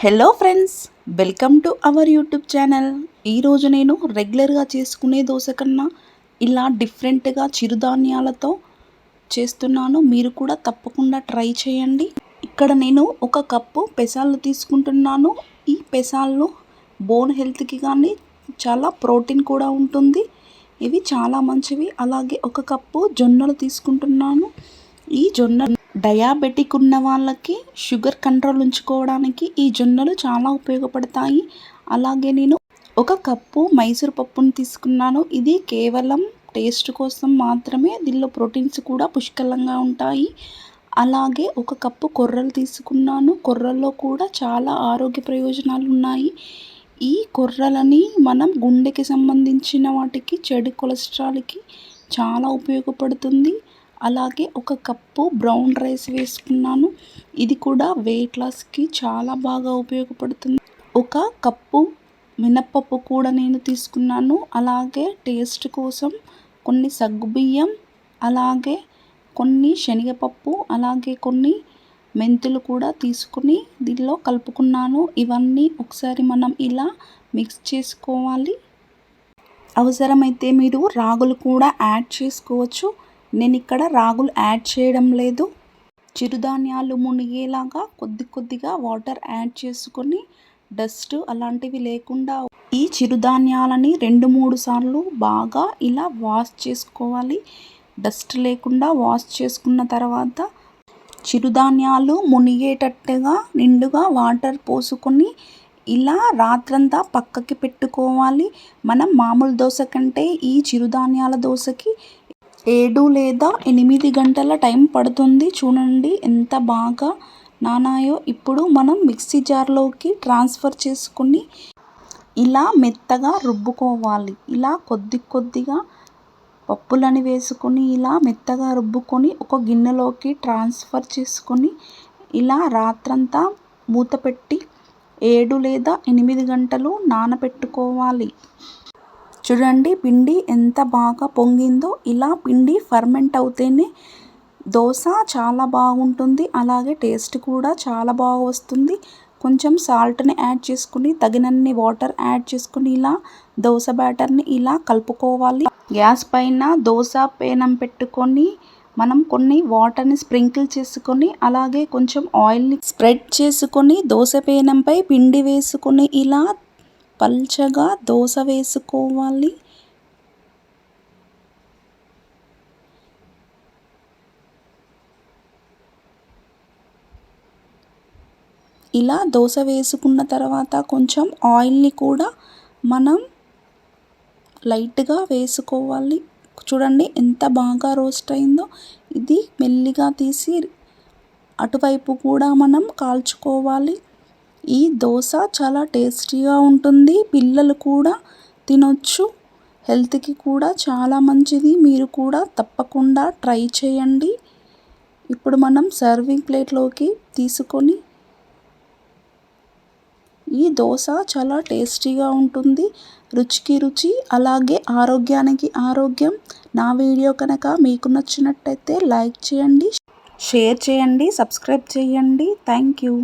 Hello friends welcome to our YouTube channel ఈరోజు నేను రెగ్యులర్గా చేసుకునే దోశ కన్నా ఇలా డిఫరెంట్గా చిరుధాన్యాలతో చేస్తున్నాను. మీరు కూడా తప్పకుండా ట్రై చేయండి. ఇక్కడ నేను ఒక కప్పు పెసాలు తీసుకుంటున్నాను. ఈ పెసాలు బోన్ హెల్త్కి కానీ చాలా ప్రోటీన్ కూడా ఉంటుంది. ఇవి చాలా మంచివి. అలాగే ఒక కప్పు జొన్నలు తీసుకుంటున్నాను. ఈ జొన్న డయాబెటిక్ ఉన్న వాళ్ళకి షుగర్ కంట్రోల్ ఉంచుకోవడానికి ఈ జొన్నలు చాలా ఉపయోగపడతాయి. అలాగే నేను ఒక కప్పు మైసూర్ పప్పును తీసుకున్నాను. ఇది కేవలం టేస్ట్ కోసం మాత్రమే దీనిలో ప్రోటీన్స్ కూడా పుష్కలంగా ఉంటాయి. అలాగే ఒక కప్పు కొర్రలు తీసుకున్నాను. కొర్రల్లో కూడా చాలా ఆరోగ్య ప్రయోజనాలు ఉన్నాయి. ఈ కొర్రలని మనం గుండెకి సంబంధించిన వాటికి చెడు కొలెస్ట్రాల్కి చాలా ఉపయోగపడుతుంది. అలాగే ఒక కప్పు బ్రౌన్ రైస్ వేసుకున్నాను. ఇది కూడా వెయిట్ లాస్కి చాలా బాగా ఉపయోగపడుతుంది. ఒక కప్పు మినప్పప్పు కూడా నేను తీసుకున్నాను. అలాగే టేస్ట్ కోసం కొన్ని సగ్గుబియ్యం అలాగే కొన్ని శనగపప్పు అలాగే కొన్ని మెంతులు కూడా తీసుకుని దీనిలో కలుపుకున్నాను. ఇవన్నీ ఒకసారి మనం ఇలా మిక్స్ చేసుకోవాలి. అవసరమైతే మీరు రాగులు కూడా యాడ్ చేసుకోవచ్చు. నేను ఇక్కడ రాగులు యాడ్ చేయడం లేదు. చిరుధాన్యాలు మునిగేలాగా కొద్ది కొద్దిగా వాటర్ యాడ్ చేసుకొని డస్ట్ అలాంటివి లేకుండా ఈ చిరుధాన్యాలని రెండు మూడు సార్లు బాగా ఇలా వాష్ చేసుకోవాలి. డస్ట్ లేకుండా వాష్ చేసుకున్న తర్వాత చిరుధాన్యాలు మునిగేటట్టుగా నిండుగా వాటర్ పోసుకొని ఇలా రాత్రంతా పక్కకి పెట్టుకోవాలి. మనం మామూలు దోశ కంటే ఈ చిరుధాన్యాల దోశకి ఏడు లేదా ఎనిమిది గంటల టైం పడుతుంది. చూడండి ఎంత బాగా నానాయో. ఇప్పుడు మనం మిక్సీ జార్లోకి ట్రాన్స్ఫర్ చేసుకుని ఇలా మెత్తగా రుబ్బుకోవాలి. ఇలా కొద్ది కొద్దిగా పప్పులని వేసుకొని ఇలా మెత్తగా రుబ్బుకొని ఒక గిన్నెలోకి ట్రాన్స్ఫర్ చేసుకొని ఇలా రాత్రంతా మూత పెట్టి ఏడు లేదా ఎనిమిది గంటలు నానబెట్టుకోవాలి చూడండి పిండి ఎంత బాగా పొంగిందో. ఇలా పిండి ఫర్మెంట్ అవుతేనే దోశ చాలా బాగుంటుంది. అలాగే టేస్ట్ కూడా చాలా బాగా వస్తుంది. కొంచెం సాల్ట్ని యాడ్ చేసుకుని తగినన్ని వాటర్ యాడ్ చేసుకుని ఇలా దోశ బ్యాటర్ని ఇలా కలుపుకోవాలి. గ్యాస్ పైన దోశ పేనం పెట్టుకొని మనం కొన్ని వాటర్ని స్ప్రింకిల్ చేసుకొని అలాగే కొంచెం ఆయిల్ని స్ప్రెడ్ చేసుకొని దోశ పేనంపై పిండి వేసుకొని ఇలా పల్చగా దోశ వేసుకోవాలి. ఇలా దోశ వేసుకున్న తర్వాత కొంచెం ఆయిల్ని కూడా మనం లైట్గా వేసుకోవాలి. చూడండి ఎంత బాగా రోస్ట్ అయిందో. ఇది మెల్లిగా తీసి అటువైపు కూడా మనం కాల్చుకోవాలి. ఈ దోశ చాలా టేస్టీగా ఉంటుంది. పిల్లలు కూడా తినొచ్చు. హెల్త్కి కూడా చాలా మంచిది. మీరు కూడా తప్పకుండా ట్రై చేయండి. ఇప్పుడు మనం సర్వింగ్ ప్లేట్లోకి తీసుకొని ఈ దోశ చాలా టేస్టీగా ఉంటుంది. రుచికి రుచి అలాగే ఆరోగ్యానికి ఆరోగ్యం. నా వీడియో కనుక మీకు నచ్చినట్టయితే లైక్ చేయండి షేర్ చేయండి సబ్స్క్రైబ్ చేయండి. Thank you.